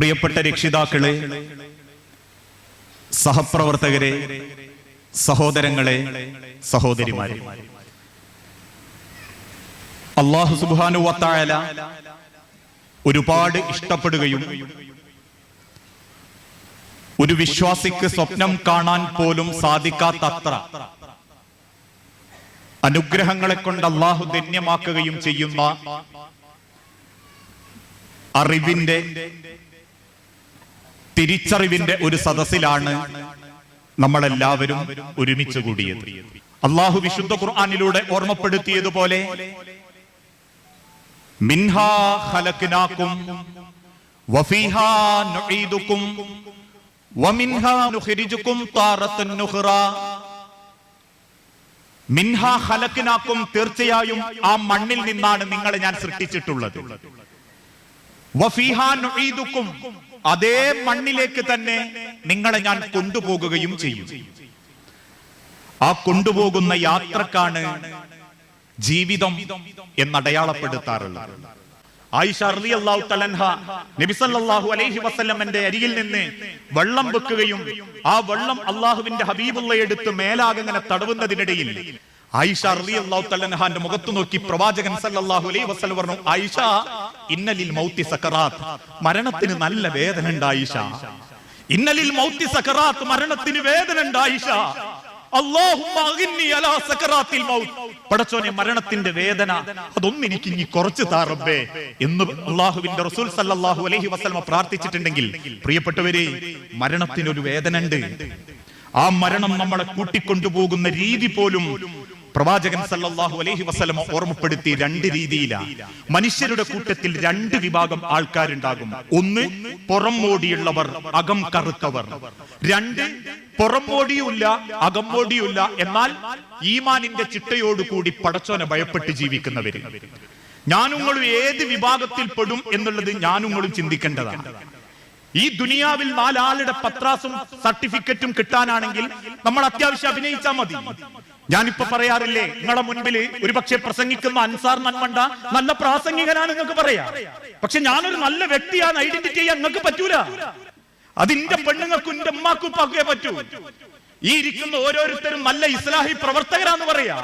പ്രിയപ്പെട്ട രക്ഷിതാക്കളെ സഹപ്രവർത്തകരെ സഹോദരങ്ങളെ സഹോദരിമാരെ. അള്ളാഹു സുബാനു വത്തായാല ഒരുപാട് ഇഷ്ടപ്പെടുകയും ഒരു വിശ്വാസിക്ക് സ്വപ്നം കാണാൻ പോലും സാധിക്കാത്തത്ര അനുഗ്രഹങ്ങളെ കൊണ്ട് അള്ളാഹു ധന്യമാക്കുകയും ചെയ്യുന്ന അറിവിന്റെ തിരിച്ചറിവിന്റെ ഒരു സദസ്സിലാണ് നമ്മളെല്ലാവരും ഒരുമിച്ച് കൂടിയത്. അള്ളാഹു വിശുദ്ധ ഖുർആാനിലൂടെ ഓർമ്മപ്പെടുത്തിയതുപോലെ മിൻഹാ വഫീഹാ വമിൻഹാ മിൻഹാ തീർച്ചയായും ആ മണ്ണിൽ നിന്നാണ് നിങ്ങളെ ഞാൻ സൃഷ്ടിച്ചിട്ടുള്ളത്. അതേ മണ്ണിലേക്ക് തന്നെ നിങ്ങളെ ഞാൻ കൊണ്ടുപോകുകയും ചെയ്യും. ആ കൊണ്ടുപോകുന്ന യാത്രക്കാണ് ജീവിതം എന്നടയാളപ്പെടുത്താറുള്ളത്. ആയിഷ അലൈഹി വസ്ല്ലമന്റെ അരികിൽ നിന്ന് വെള്ളം വെക്കുകയും ആ വെള്ളം അള്ളാഹുവിന്റെ ഹബീബുള്ള എടുത്ത് മേലാകങ്ങനെ തടവുന്നതിനിടയിൽ ആയിഷ റളിയല്ലാഹു തലൻഹാന്റെ മുഖത്ത് നോക്കി പ്രവാചകൻ സല്ലാഹു അലൈഹി വസ്ലം പറഞ്ഞു ആയിഷ ഇന്നലിൽ മൗത്തി സക്കറാത്ത് മരണത്തിന് നല്ല വേദന ഉണ്ടായിഷ ഇന്നലിൽ മൗത്തി സക്കറാത്ത് മരണത്തിന് വേദന ഉണ്ടായിഷ പടച്ചോനെ മരണത്തിന്റെ വേദന അതൊന്നും എനിക്ക് ഇനി കുറച്ച് താറബേ എന്ന് അള്ളാഹുവിന്റെ റസൂൽ സല്ലല്ലാഹു അലൈഹി വസ്ലമ പ്രാർത്ഥിച്ചിട്ടുണ്ടെങ്കിൽ പ്രിയപ്പെട്ടവരെ മരണത്തിന് ഒരു വേദന ഉണ്ട് ആ മരണം നമ്മളെ കൂട്ടിക്കൊണ്ടുപോകുന്ന രീതി പോലും പ്രവാചകൻ സല്ലാഹു അലഹി വസ്ലമ ഓർമ്മപ്പെടുത്തി രണ്ട് രീതിയിലാണ് മനുഷ്യരുടെ കൂട്ടത്തിൽ രണ്ട് വിഭാഗം ആൾക്കാരുണ്ടാകും. ഒന്ന് പുറം മോടിയുള്ളവർ അകം കറുത്തവർ. രണ്ട് പുറം മോടിയുമില്ല അകം മോടിയുമില്ല. എന്നാൽ ഈമാനിന്റെ ചിട്ടയോടുകൂടി പടച്ചോനെ ഭയപ്പെട്ട് ജീവിക്കുന്നവര്. ഞാനുങ്ങളും ഏത് വിഭാഗത്തിൽ പെടും എന്നുള്ളത് ഞാനുങ്ങളും ചിന്തിക്കേണ്ടതാണ്. ഈ ദുനിയാവിൽ നാലാളുടെ പത്രാസും സർട്ടിഫിക്കറ്റും കിട്ടാനാണെങ്കിൽ നമ്മൾ അത്യാവശ്യം അഭിനയിച്ചാൽ മതി. ഞാനിപ്പോ പറയാറില്ലേ നിങ്ങളുടെ മുൻപിൽ ഒരുപക്ഷെ പ്രസംഗിക്കുന്ന അൻസാർ നന്മണ്ട നല്ല പ്രാസംഗികനാണ് നിങ്ങൾക്ക് പറയാ. പക്ഷെ ഞാനൊരു നല്ല വ്യക്തിയാണ് ഐഡന്റിറ്റി ചെയ്യാൻ നിങ്ങൾക്ക് പറ്റൂല. അതിന്റെ പെണ്ണുങ്ങൾക്കും എന്റെ ഉമ്മാക്കും ഉപ്പാക്കേ പറ്റൂ. ഈ ഇരിക്കുന്ന ഓരോരുത്തരും നല്ല ഇസ്ലാഹി പ്രവർത്തകരാന്ന് പറയാ.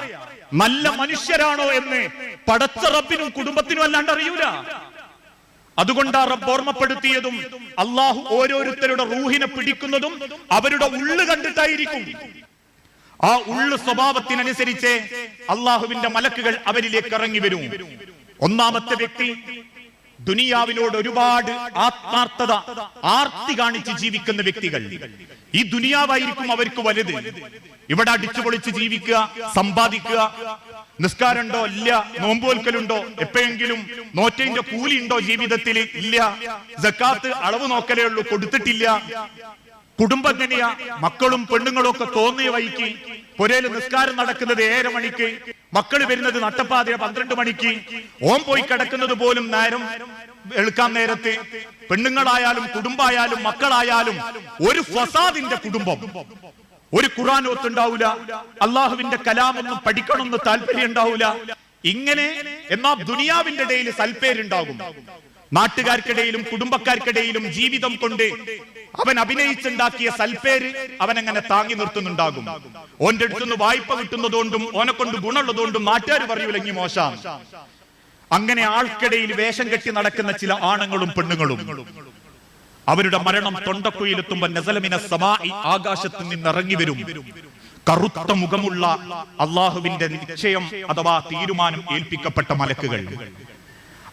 നല്ല മനുഷ്യരാണോ എന്ന് പടച്ച റബ്ബിനും കുടുംബത്തിനും അല്ലാണ്ട് അറിയൂല. അതുകൊണ്ട് ആ റബ്ബ് ഓർമ്മപ്പെടുത്തിയതും അള്ളാഹു ഓരോരുത്തരുടെ റൂഹിനെ പിടിക്കുന്നതും അവരുടെ ഉള്ളു കണ്ടിട്ടായിരിക്കും. ആ ഉള്ളു സ്വഭാവത്തിനനുസരിച്ച് അള്ളാഹുവിന്റെ മലക്കുകൾ അവരിലേക്ക് ഇറങ്ങി വരും. ഒന്നാമത്തെ വ്യക്തി ദുനിയാവിനോട് ഒരുപാട് ആത്മാർത്ഥത ആർത്തി കാണിച്ച് ജീവിക്കുന്ന വ്യക്തികൾ. ഈ ദുനിയാവായിരിക്കും അവർക്ക് വലുത്. ഇവിടെ അടിച്ചു പൊളിച്ച് ജീവിക്കുക സമ്പാദിക്കുക. നിസ്കാരമുണ്ടോ? ഇല്ല. നോമ്പോൽക്കലുണ്ടോ എപ്പോഴെങ്കിലും നോറ്റേന്റെ കൂലി ഉണ്ടോ ജീവിതത്തിൽ? ഇല്ല. ജക്കാത്ത് അളവ് നോക്കലേ ഉള്ളൂ കൊടുത്തിട്ടില്ല. കുടുംബം എങ്ങനെയാ മക്കളും പെണ്ണുങ്ങളും ഒക്കെ തോന്നിയ വഴിക്ക് പുരയിൽ നിസ്കാരം നടക്കുന്നത് ഏഴര മണിക്ക്. മക്കൾ വരുന്നത് നട്ടപ്പാതിര പന്ത്രണ്ട് മണിക്ക്. ഓം പോയി കിടക്കുന്നത് പോലും നേരം എടുക്കാൻ നേരത്തെ പെണ്ണുങ്ങളായാലും കുടുംബായാലും മക്കളായാലും ഒരു ഫസാദിന്റെ കുടുംബം. ഒരു ഖുറാൻ ഒത്തുണ്ടാവൂല അള്ളാഹുവിന്റെ കലാമൊന്നും പഠിക്കണമെന്ന് താല്പര്യം ഉണ്ടാവൂല. ഇങ്ങനെ എന്നാ ദുനിയാവിന്റെ ഇടയിൽ സൽപ്പേരുണ്ടാകും നാട്ടുകാർക്കിടയിലും കുടുംബക്കാർക്കിടയിലും ജീവിതം കൊണ്ട് അവൻ അഭിനയിച്ചുണ്ടാക്കിയ സൽപ്പേര് അവൻ അങ്ങനെ താങ്ങി നിർത്തുന്നുണ്ടാകും. ഓന്റെ അടുത്തുനിന്ന് വായ്പ കിട്ടുന്നതുകൊണ്ടും ഓനെ കൊണ്ട് ഗുണമുള്ളതുകൊണ്ടും നാട്ടുകാർ പറയൂലെങ്കി മോശം. അങ്ങനെ ആൾക്കിടയിൽ വേഷം കെട്ടി നടക്കുന്ന ചില ആണുങ്ങളും പെണ്ണുങ്ങളും. അവരുടെ മരണം തൊണ്ടക്കുയിലെത്തുമ്പോ നസലമിന സമായി ആകാശത്ത് നിന്ന് ഇറങ്ങി വരും. കറുത്ത മുഖമുള്ള അള്ളാഹുവിന്റെ നിശ്ചയം അഥവാ തീരുമാനം ഏൽപ്പിക്കപ്പെട്ട മലക്കുകൾ.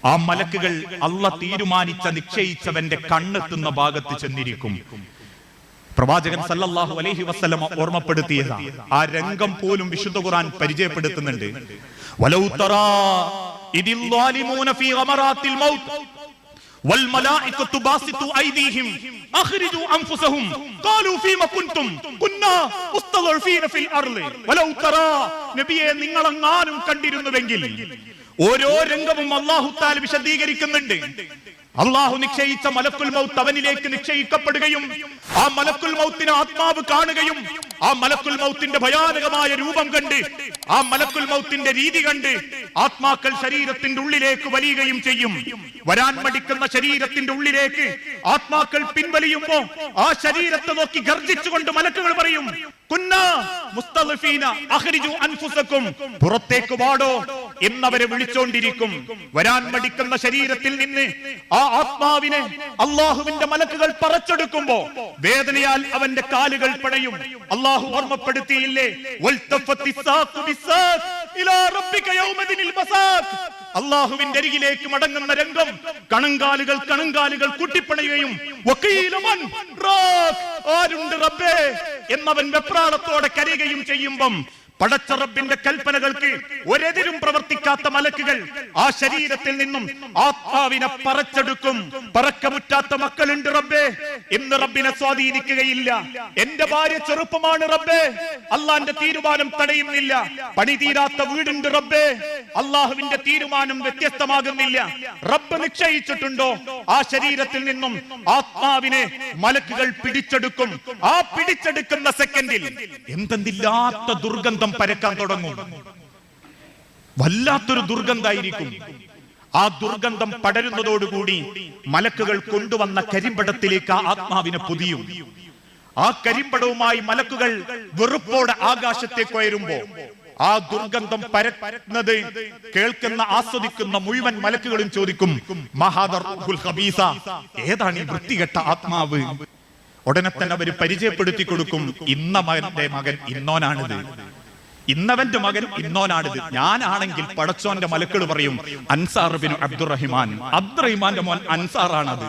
ആ മലക്കുകൾ അള്ള തീരുമാനിച്ച നിശ്ചയിച്ചവന്റെ കണ്ണെത്തുന്ന ഭാഗത്ത് ചെന്നിരിക്കും. പ്രവാചകൻ സല്ലല്ലാഹു അലൈഹി വസല്ലമ ഓർമ്മപ്പെടുത്തിയതാ ആ രംഗം പോലും വിശുദ്ധ ഖുർആൻ പരിചയപ്പെടുത്തുന്നുണ്ട്. വലൗ തറാ ഇതിൽ ളാലിമൂന ഫീ ഗമറാത്തിൽ മൗത്ത് والملائكة باسطوا أيديهم أخرجوا أنفسهم قالوا فيما كنتم كنا مستضعفين في الأرض ولو ترى നബിയെ നിങ്ങൾ അങ്ങാനും കണ്ടിരുന്നുവെങ്കിൽ ഓരോ രംഗവും അള്ളാഹു താൽ വിശദീകരിക്കുന്നുണ്ട് അള്ളാഹു നിശ്ചയിച്ച മലക്കുൽ മൗത്ത് അവനിലേക്ക് നിശ്ചയിക്കപ്പെടുകയും ആ മലക്കുൽ മൗത്തിന് ആത്മാവ് കാണുകയും ആ മലക്കുൽ മൗത്തിന്റെ ഭയാനകമായ രൂപം കണ്ട് ആ മലക്കുൽ മൗത്തിന്റെ രീതി കണ്ട് ആത്മാക്കൾ ശരീരത്തിന്റെ ഉള്ളിലേക്ക് വലിയുകയും ചെയ്യും. വരാൻ മടിക്കുന്ന ശരീരത്തിന്റെ ഉള്ളിലേക്ക് ആത്മാക്കൾ പിൻവലിയുമ്പോ ആ ശരീരത്തെ നോക്കി ഗർജിച്ചുകൊണ്ട് മലക്കുകൾ പറയും പുറത്തേക്ക് വാടോ എന്നവരെ വിളിച്ചോണ്ടിരിക്കും. വരാൻ മടിക്കുന്ന ശരീരത്തിൽ നിന്ന് ആ ആത്മാവിനെ അള്ളാഹുവിന്റെ മലക്കുകൾ പറച്ചെടുക്കുമ്പോ വേദനയാൽ അവന്റെ കാലുകൾ പടയും. അള്ളാഹു ഓർമ്മപ്പെടുത്തിയില്ലേ? അള്ളാഹുവിന്റെ അരികിലേക്ക് മടങ്ങുന്ന രംഗം കണങ്കാലുകൾ കണങ്കാലുകൾ കൂട്ടിപ്പണയുകയും ആരുണ്ട് റബ്ബേ? എന്നവൻ വെപ്രാളത്തോടെ കരയുകയും ചെയ്യുമ്പം പടച്ച റബ്ബിന്റെ കൽപ്പനകൾക്ക് ഒരെതിരും പ്രവർത്തിക്കാത്ത മലക്കുകൾ ആ ശരീരത്തിൽ നിന്നും ആത്മാവിനെ പറച്ചെടുക്കും. പറക്കമുറ്റാത്ത മക്കളുണ്ട് റബ്ബേ. ഇന്ന് റബ്ബിനെ സ്വാധീനിക്കുകയില്ല. എന്റെ ഭാര്യ ചെറുപ്പമാണ് റബ്ബേ. അള്ളാന്റെ തീരുമാനം തടയുന്നില്ല. പണി തീരാത്ത വീടുണ്ട് റബ്ബേ. അള്ളാഹുവിന്റെ തീരുമാനം വ്യത്യസ്തമാകുന്നില്ല. റബ്ബ് നിശ്ചയിച്ചിട്ടുണ്ടോ? ആ ശരീരത്തിൽ നിന്നും ആത്മാവിനെ മലക്കുകൾ പിടിച്ചെടുക്കും. ആ പിടിച്ചെടുക്കുന്ന സെക്കൻഡിൽ എന്തെന്നില്ലാത്ത ദുർഗന്ധം പരക്കാൻ തുടങ്ങും. വല്ലാത്തൊരു ദുർഗന്ധായിരിക്കും. ആ ദുർഗന്ധം പടരുന്നതോടുകൂടി മലക്കുകൾ കൊണ്ടുവന്ന കരിമ്പടത്തിലേക്ക് ആ ആത്മാവിനെ പൊതിയും. ആ കരിമ്പടവുമായി മലക്കുകൾ വെറുപ്പോടെ ആകാശത്തേക്ക് ഉയരുമ്പോ ആ ദുർഗന്ധം പരക്കുന്നത് കേൾക്കുന്ന ആസ്വദിക്കുന്ന മുഴുവൻ മലക്കുകളും ചോദിക്കും മഹാദർഹുൽ ഹബീസ ഏതാണ് ഈ വൃത്തികെട്ട ആത്മാവ്? ഉടനെ തന്നെ അവർ പരിചയപ്പെടുത്തി കൊടുക്കും ഇന്ന മകന്റെ മകൻ ഇന്നോനാണിത്. ഇന്നവന്റെ മകൻ ഇന്നോനാണിത്. ഞാനാണെങ്കിൽ പടച്ചോന്റെ മലക്കൾ പറയും അൻസാർ ബിൻ അബ്ദുറഹിമാൻ. അബ്ദുറഹിമാന്റെ മോൻ അൻസാറാണത്.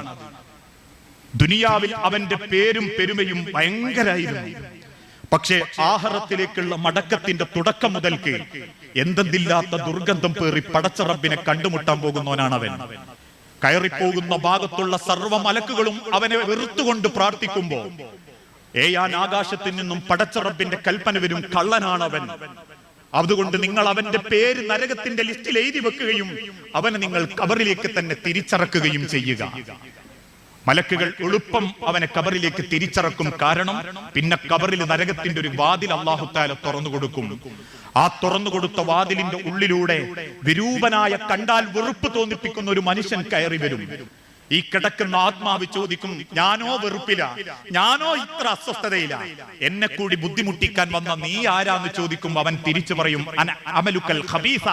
ദുനിയാവിൽ അവന്റെ പേരും പെരുമയും ഭയങ്കരായിരുന്നു. പക്ഷേ ആഹാരത്തിലേക്കുള്ള മടക്കത്തിന്റെ തുടക്കം മുതൽക്ക് എന്തെന്നില്ലാത്ത ദുർഗന്ധം പേറി പടച്ച റബ്ബിനെ കണ്ടുമുട്ടാൻ പോകുന്നവനാണ് അവൻ കയറിപ്പോകുന്ന ഭാഗത്തുള്ള സർവ മലക്കുകളും അവനെ വെറുത്തുകൊണ്ട് പ്രാർത്ഥിക്കുമ്പോ ഏയാൻ ആകാശത്തിൽ നിന്നും പടച്ചറബിന്റെ കൽപ്പന വരും അവൻ അതുകൊണ്ട് നിങ്ങൾ അവന്റെ പേര് നരകത്തിന്റെ ലിസ്റ്റിൽ എഴുതി വെക്കുകയും അവനെ നിങ്ങൾ കബറിലേക്ക് തന്നെ തിരിച്ചറക്കുകയും ചെയ്യുക. മലക്കുകൾ എളുപ്പം അവനെ കബറിലേക്ക് തിരിച്ചറക്കും കാരണം പിന്നെ കബറിൽ നരകത്തിന്റെ ഒരു വാതിൽ അള്ളാഹുത്താല തുറന്നു കൊടുക്കും. ആ തുറന്നു കൊടുത്ത വാതിലിന്റെ ഉള്ളിലൂടെ വിരൂപനായ കണ്ടാൽ വെറുപ്പ് തോന്നിപ്പിക്കുന്ന ഒരു മനുഷ്യൻ കയറി വരും. ഈ കിടക്കുന്ന ആത്മാവ് ചോദിക്കും ഞാനോ വെറുപ്പില? ഞാനോ ഇത്ര അസ്വസ്ഥതയില്ല എന്നെ കൂടി ബുദ്ധിമുട്ടിക്കാൻ വന്ന നീ ആരാന്ന് ചോദിക്കും അവൻ തിരിച്ചു പറയും "അന അമലുക്കൽ ഖബീസ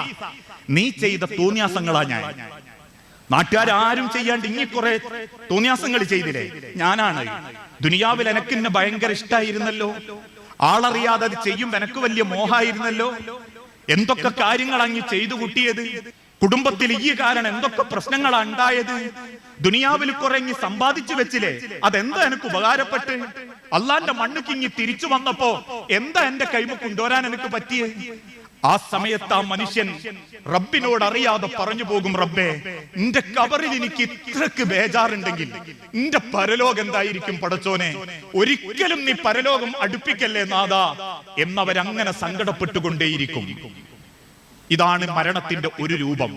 നീ ചെയ്ത തോന്നിയാസങ്ങളാ ഞാൻ. നാട്ടുകാരും ചെയ്യാണ്ട് ഇനി കുറെ തോന്നിയാസങ്ങൾ ചെയ്തില്ലേ? ഞാനാണ്. ദുനിയാവിൽ എനക്ക് എന്നെ ഭയങ്കര ഇഷ്ടായിരുന്നല്ലോ. ആളറിയാതെ അത് ചെയ്യും എനക്ക് വലിയ മോഹായിരുന്നല്ലോ. എന്തൊക്കെ കാര്യങ്ങൾ അങ്ങ് ചെയ്തു കൂട്ടിയത്? കുടുംബത്തിൽ ഈ കാരണം എന്തൊക്കെ പ്രശ്നങ്ങളാ ഉണ്ടായത്? ദുനിയാവിൽ കുറങ്ങി സമ്പാദിച്ചു വെച്ചില്ലേ? അതെന്താ എനിക്ക് ഉപകാരപ്പെട്ട്? അള്ളാന്റെ മണ്ണ് കിങ്ങി തിരിച്ചു വന്നപ്പോ എന്താ എന്റെ കൈമ കൊണ്ടുവരാൻ എനിക്ക് പറ്റിയേ? ആ സമയത്ത് ആ മനുഷ്യൻ റബ്ബിനോട് അറിയാതെ പറഞ്ഞു പോകും റബ്ബേ നിന്റെ കബറിൽ എനിക്ക് ഇത്രക്ക് ബേജാറുണ്ടെങ്കിൽ നിന്റെ പരലോകം എന്തായിരിക്കും പടച്ചോനെ? ഒരിക്കലും നീ പരലോകം അടുപ്പിക്കല്ലേ നാദാ എന്നവരങ്ങനെ സങ്കടപ്പെട്ടുകൊണ്ടേയിരിക്കും. ഇതാണ് മരണത്തിന്റെ ഒരു രൂപം.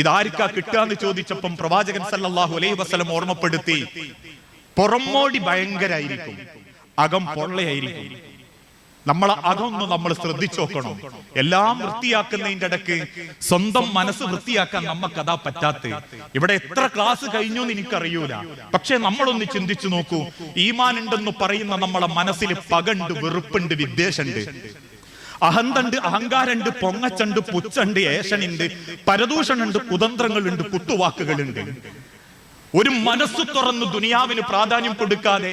ഇതാർക്കാ കിട്ടാന്ന് ചോദിച്ചപ്പം പ്രവാചകൻ സല്ലാഹു അലൈഹി വസ്ലം ഓർമ്മപ്പെടുത്തി പുറമോടി ഭയങ്കരായിരിക്കും അകം പൊള്ളയായിരിക്കും. നമ്മളെ അതൊന്ന് നമ്മൾ ശ്രദ്ധിച്ചു നോക്കണം. എല്ലാം വൃത്തിയാക്കുന്നതിന്റെ ഇടയ്ക്ക് സ്വന്തം മനസ്സ് വൃത്തിയാക്കാൻ നമുക്ക് അതാ പറ്റാത്ത ഇവിടെ എത്ര ക്ലാസ് കഴിഞ്ഞു എന്ന് എനിക്കറിയൂല. പക്ഷെ നമ്മളൊന്ന് ചിന്തിച്ചു നോക്കൂ ഈമാൻ ഉണ്ടെന്ന് പറയുന്ന നമ്മളെ മനസ്സിൽ പകണ്ട് വെറുപ്പുണ്ട് വിദ്വേഷമുണ്ട് അഹന്തണ്ട് അഹങ്കാരണ്ട് പൊങ്ങച്ചണ്ട് പുച്ചണ്ട് ഏഷനുണ്ട് പരദൂഷണുണ്ട് കുതന്ത്രങ്ങളുണ്ട് കുത്തുവാക്കുകളുണ്ട്. ഒരു മനസ്സ് തുറന്ന് ദുനിയാവിന് പ്രാധാന്യം കൊടുക്കാതെ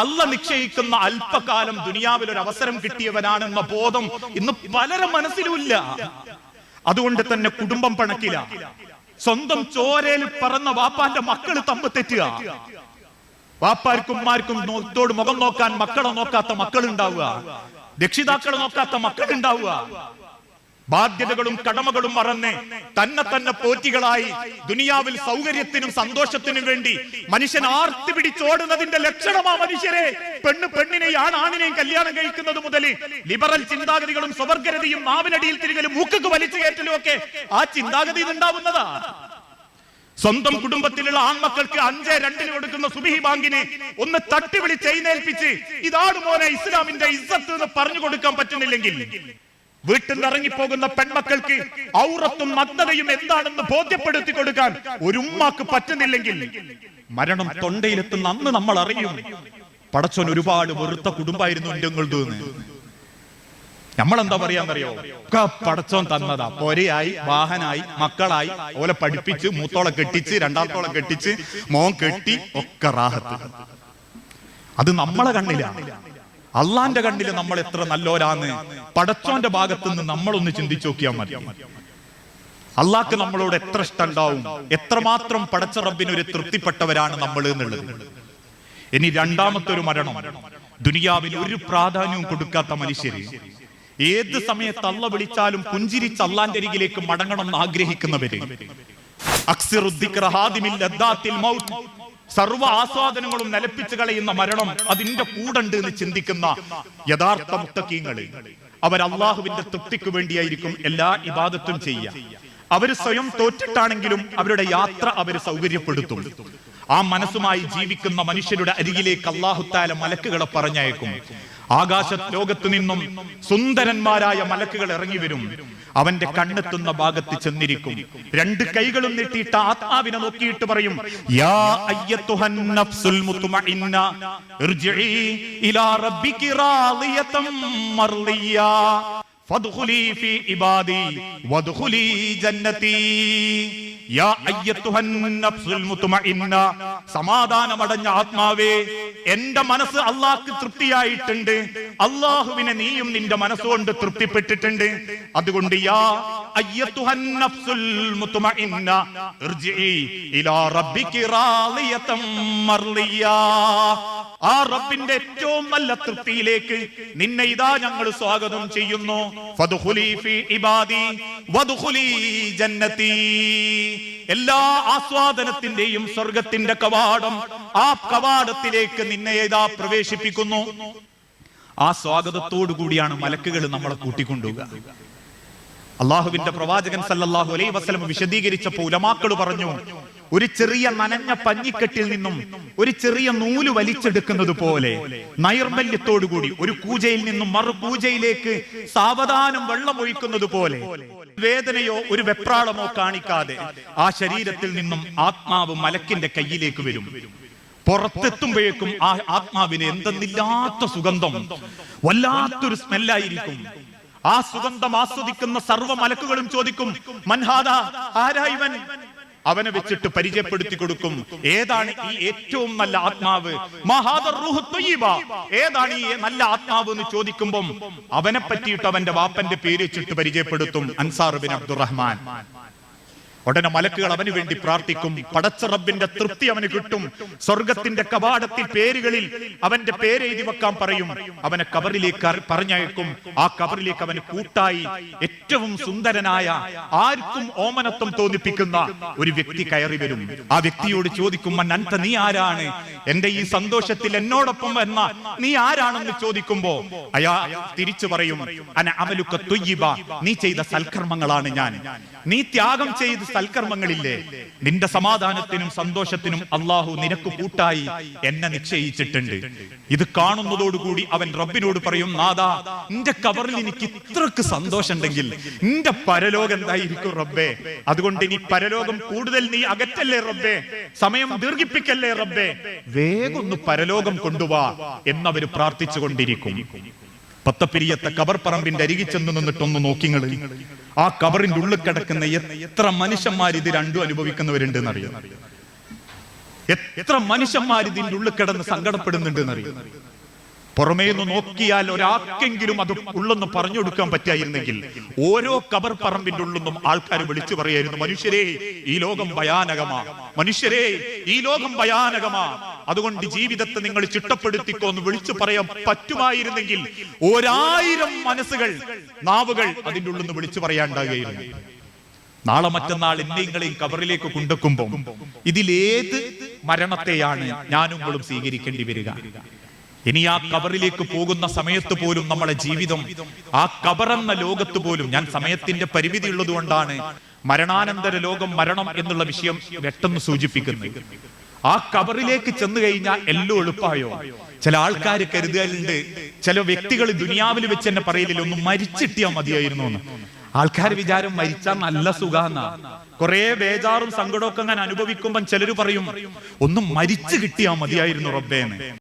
അല്ല നിശ്ചയിക്കുന്ന അല്പകാലം ദുനിയാവിൽ ഒരു അവസരം കിട്ടിയവനാണെന്ന ബോധം ഇന്ന് പലരെ മനസ്സിലുമില്ല. അതുകൊണ്ട് തന്നെ കുടുംബം പണക്കില്ല സ്വന്തം ചോരയിൽ പറന്ന വാപ്പാന്റെ മക്കൾ തമ്പ് തെറ്റുക. വാപ്പാർക്കും ഉമ്മാർക്കും മുഖം നോക്കാൻ മക്കളെ നോക്കാത്ത മക്കളുണ്ടാവുക. രക്ഷിതാക്കളെ നോക്കാത്ത മക്കളുണ്ടാവുക ബാധ്യതകളും കടമകളും മറന്ന് തന്നെ തന്നെ പോറ്റികളായി ദുനിയാവിൽ സൗകര്യത്തിനും സന്തോഷത്തിനും വേണ്ടി മനുഷ്യൻ ആർത്തി പിടിച്ചോടുന്നതിന്റെ ലക്ഷണമാ മനുഷ്യരെ. പെണ്ണ് പെണ്ണിനെയും ആണാണിനെയും കല്യാണം കഴിക്കുന്നത് മുതൽ ലിബറൽ ചിന്താഗതികളും സ്വവർഗരതിയും മാവിനടിയിൽ തിരികലും മൂക്കക്ക് വലിച്ചു കയറ്റലും ഒക്കെ ആ ചിന്താഗതി ഉണ്ടാവുന്നതാ. സ്വന്തം കുടുംബത്തിലുള്ള ആൺമക്കൾക്ക് അഞ്ച് രണ്ടിന് കൊടുക്കുന്ന സുബിഹി ബാങ്കിനെ ഒന്ന് തട്ടി വിളിച്ച് എഴുന്നേൽപ്പിച്ച് ഇതാണ് മോനെ ഇസ്ലാമിന്റെ ഇസ്സത്ത് എന്ന് പറഞ്ഞു കൊടുക്കാൻ പറ്റുന്നില്ലെങ്കിൽ വീട്ടിൽ നിന്ന് ഇറങ്ങിപ്പോകുന്ന പെൺമക്കൾക്ക് ഔറത്തും നഗ്നതയും എന്താണെന്ന് ബോധ്യപ്പെടുത്തി കൊടുക്കാൻ ഒരു ഉമ്മാക്ക് പറ്റുന്നില്ലെങ്കിൽ മരണം തൊണ്ടയിലെത്തുന്ന അന്ന് നമ്മൾ അറിയും പടച്ചോൻ ഒരുപാട് വെറുത്ത കുടുംബമായിരുന്നു നിങ്ങളുടെന്ന് നമ്മളെന്താ പറയാന്നറിയോ? ഒക്കെ പടച്ചോൻ തന്നതാ. പൊരയായി വാഹനായി മക്കളായി ഓലെ പഠിപ്പിച്ച് മൂത്തോളെ കെട്ടിച്ച് രണ്ടാമത്തോളെ കെട്ടിച്ച് മോൻ കെട്ടി ഒക്കെ റാഹത്ത്. അത് നമ്മളെ കണ്ണിലാണ് അള്ളാന്റെ കണ്ണിൽ നമ്മൾ എത്ര നല്ലോരാന്ന് പടച്ചോന്റെ ഭാഗത്ത് നിന്ന് നമ്മളൊന്ന് ചിന്തിച്ചു നോക്കിയാൽ മതി. അള്ളാഹ്ക്ക് നമ്മളോട് എത്ര ഇഷ്ടം ഉണ്ടാവും എത്രമാത്രം പടച്ച റബ്ബിന് ഒരു തൃപ്തിപ്പെട്ടവരാണ് നമ്മൾ എന്നുള്ളത്. ഇനി രണ്ടാമത്തെ ഒരു മരണം. ദുനിയാവിൽ ഒരു പ്രാധാന്യവും കൊടുക്കാത്ത മനുഷ്യര് ഏത് സമയത്ത് അല്ല വിളിച്ചാലും പുഞ്ചിരിച്ച് അള്ളാന്റെ അരികിലേക്ക് മടങ്ങണം എന്ന് ആഗ്രഹിക്കുന്നവര് സർവ ആസ്വാദനങ്ങളും നിലപ്പിച്ചു കളയുന്ന മരണം അതിന്റെ കൂടണ്ട് എന്ന് ചിന്തിക്കുന്ന യഥാർത്ഥ മുത്തക്കീങ്ങൾ. അവർ അള്ളാഹുവിന്റെ തൃപ്തിക്ക് വേണ്ടിയായിരിക്കും എല്ലാ ഇബാദത്തും ചെയ്യുക. അവർ സ്വയം തോറ്റിട്ടാണെങ്കിലും അവരുടെ യാത്ര അവർ സൗകര്യപ്പെടുത്തും. ആ മനസ്സുമായി ജീവിക്കുന്ന മനുഷ്യരുടെ അരികിലേക്ക് അള്ളാഹുത്താല മലക്കുകളെ പറഞ്ഞയക്കും. ആകാശ ലോകത്ത് നിന്നും സുന്ദരന്മാരായ മലക്കുകൾ ഇറങ്ങി വരും. അവന്റെ കണ്ണെത്തുന്ന ഭാഗത്ത് ചെന്നിരിക്കും. രണ്ട് കൈകളും നീട്ടിയിട്ട് ആത്മാവിനെ നോക്കിയിട്ട് പറയും യാ ഇലാ ഫദ്ഖുലി ഫീ ഇബാദി വദ്ഖുലി ജന്നതി. സമാധാനമടഞ്ഞ ആത്മാവേ എന്റെ മനസ്സ് അള്ളാഹ്ക്ക് തൃപ്തിയായിട്ടുണ്ട്. അള്ളാഹുവിനെ നീയും നിന്റെ മനസ്സുകൊണ്ട് തൃപ്തിപ്പെട്ടിട്ടുണ്ട്. അതുകൊണ്ട് യാ റബ്ബിന്റെ ഏറ്റവും നല്ല തൃപ്തിയിലേക്ക് നിന്നെ ഇതാ ഞങ്ങൾ സ്വാഗതം ചെയ്യുന്നു. എല്ലാ ആസ്വാദനത്തിന്റെയും സ്വർഗത്തിന്റെ കവാടം ആ കവാടത്തിലേക്ക് നിന്നെ ഇതാ പ്രവേശിപ്പിക്കുന്നു. ആ സ്വാഗതത്തോടു കൂടിയാണ് മലക്കുകൾ നമ്മളെ കൂട്ടിക്കൊണ്ടുപോകുക അള്ളാഹുവിന്റെ പ്രവാചകൻ സല്ലല്ലാഹു അലൈഹി വസല്ലം വിശദീകരിച്ചപ്പോൾ ഉലമാക്കൾ പറഞ്ഞു ഒരു ചെറിയ നനഞ്ഞ പഞ്ഞിക്കെട്ടിൽ നിന്നും ഒരു ചെറിയ നൂൽ വലിച്ചെടുക്കുന്നത് പോലെ നൈർമല്യത്തോടുകൂടി ഒരു പൂജയിൽ നിന്നും മറു പൂജയിലേക്ക് സാവധാനം വെള്ളമൊഴിക്കുന്നത് പോലെ വേദനയോ ഒരു വെപ്രാളമോ കാണിക്കാതെ ആ ശരീരത്തിൽ നിന്നും ആത്മാവ് മലക്കിന്റെ കയ്യിലേക്ക് വരും. പുറത്തെത്തുമ്പോഴേക്കും ആ ആത്മാവിന് എന്തെന്നില്ലാത്ത സുഗന്ധം വല്ലാത്തൊരു സ്മെല്ലായിരിക്കും. ആ സുഗന്ധം ആസ്വദിക്കുന്ന സർവ മലക്കുകളും ചോദിക്കും മൻഹാദ ആരാ അവനെ വെച്ചിട്ട് പരിചയപ്പെടുത്തി കൊടുക്കും. ഏതാണ് ഈ ഏറ്റവും നല്ല ആത്മാവ്. ഏതാണ് ഈ നല്ല ആത്മാവ് എന്ന് ചോദിക്കുമ്പം അവനെ പറ്റിയിട്ട് അവന്റെ വാപ്പന്റെ പേര് വെച്ചിട്ട് പരിചയപ്പെടുത്തും അൻസാർ ബിൻ അബ്ദുറഹ്മാൻ. ഉടനെ മലക്കുകൾ അവന് വേണ്ടി പ്രാർത്ഥിക്കും. പടച്ച റബ്ബിന്റെ തൃപ്തി അവന് കിട്ടും. സ്വർഗത്തിന്റെ കവാടത്തിൽ പേരുകളിൽ അവന്റെ പേര് എഴുതി വെക്കാൻ പറയും. അവനെ കബറിലേക്ക് പറഞ്ഞയക്കും. ആ കബറിലേക്ക് അവന് കൂട്ടായി ഏറ്റവും സുന്ദരനായ ആർക്കും ഓമനത്വം തോന്നിപ്പിക്കുന്ന ഒരു വ്യക്തി കയറി വരും. ആ വ്യക്തിയോട് ചോദിക്കും അനന്ത നീ ആരാണ്? എന്റെ ഈ സന്തോഷത്തിൽ എന്നോടൊപ്പം വന്ന നീ ആരാണെന്ന് ചോദിക്കുമ്പോ അയാ തിരിച്ചു പറയും അന അമലുക്ക തുയ്യിബ. നീ ചെയ്ത സൽക്കർമ്മങ്ങളാണ് ഞാൻ. നീ ത്യാഗം ചെയ്ത സൽക്കർമ്മങ്ങളില്ലേ? നിന്റെ സമാധാനത്തിനും സന്തോഷത്തിനും അള്ളാഹു നിനക്ക് കൂട്ടായി എന്നെ നിശ്ചയിച്ചിട്ടുണ്ട്. ഇത് കാണുന്നതോടുകൂടി അവൻ റബ്ബിനോട് പറയും നാദാ നിന്റെ കവറിൽ എനിക്ക് ഇത്രക്ക് സന്തോഷമുണ്ടെങ്കിൽ നിന്റെ പരലോകം എന്തായിരിക്കും റബ്ബേ? അതുകൊണ്ട് ഇനി പരലോകം കൂടുതൽ നീ അകറ്റല്ലേ റബ്ബേ? സമയം ദീർഘിപ്പിക്കല്ലേ റബ്ബേ? വേഗം ഒന്ന് പരലോകം കൊണ്ടുവാ എന്നവര് പ്രാർത്ഥിച്ചു കൊണ്ടിരിക്കും പത്തപ്പിരിയത്തെ കബർ പറമ്പിന്റെ അരികിൽ ചെന്ന് നിന്നിട്ടൊന്ന് നോക്കിങ്ങൾ ആ കബറിന്റെ ഉള്ളിൽ കിടക്കുന്ന എത്ര മനുഷ്യന്മാർ ഇത് രണ്ടും അനുഭവിക്കുന്നവരുണ്ട് എന്നറിയാം എത്ര മനുഷ്യന്മാർ ഇതിന്റെ ഉള്ളിൽ കിടന്ന് സങ്കടപ്പെടുന്നുണ്ട് എന്നറിയാം പുറമേ നിന്ന് നോക്കിയാൽ ഒരാൾക്കെങ്കിലും അത് ഉള്ളെന്ന് പറഞ്ഞു കൊടുക്കാൻ പറ്റായിരുന്നെങ്കിൽ ഓരോ കബർ പറമ്പിന്റെ ഉള്ളെന്നും ആൾക്കാർ വിളിച്ചു പറയായിരുന്നു മനുഷ്യരെ ഈ ലോകം ഭയാനകമാ. മനുഷ്യരെ ഈ ലോകം ഭയാനകമാ. അതുകൊണ്ട് ജീവിതത്തെ നിങ്ങൾ ചിട്ടപ്പെടുത്തിക്കോ എന്ന് വിളിച്ചു പറയാൻ പറ്റുമായിരുന്നെങ്കിൽ ഒരായിരം മനസ്സുകൾ നാവുകൾ അതിന്റെ ഉള്ളിൽ നിന്ന് വിളിച്ചു പറയാണ്ടാകുകയായിരുന്നു നാളെ മറ്റന്നാൾ എന്നെയും കബറിലേക്ക് കൊണ്ടുവെക്കുമ്പോ ഇതിലേത് മരണത്തെയാണ് ഞാനും നിങ്ങളും സ്വീകരിക്കേണ്ടി വരിക. ഇനി ആ കബറിലേക്ക് പോകുന്ന സമയത്ത് പോലും നമ്മളെ ജീവിതം ആ കബറെന്ന ലോകത്ത് പോലും ഞാൻ സമയത്തിന്റെ പരിമിതി ഉള്ളത് കൊണ്ടാണ് മരണാനന്തര ലോകം മരണം എന്നുള്ള വിഷയം വ്യക്തം സൂചിപ്പിക്കുന്നത്. ആ കബറിലേക്ക് ചെന്ന് കഴിഞ്ഞാൽ എല്ലോ എളുപ്പമായോ? ചില ആൾക്കാർ കരുതലുണ്ട്. ചില വ്യക്തികൾ ദുനിയാവിൽ വെച്ച് എന്നെ പറയലില്ല ഒന്ന് മരിച്ചിട്ടിയാ മതിയായിരുന്നു എന്ന്. ആൾക്കാർ വിചാരം മരിച്ചാൽ നല്ല സുഖാന്ന. കുറെ ബേജാറും സങ്കടമൊക്കെ ഞാൻ അനുഭവിക്കുമ്പോൾ ചിലര് പറയും ഒന്ന് മരിച്ചു കിട്ടിയാ മതിയായിരുന്നു റബ്ബേന്ന്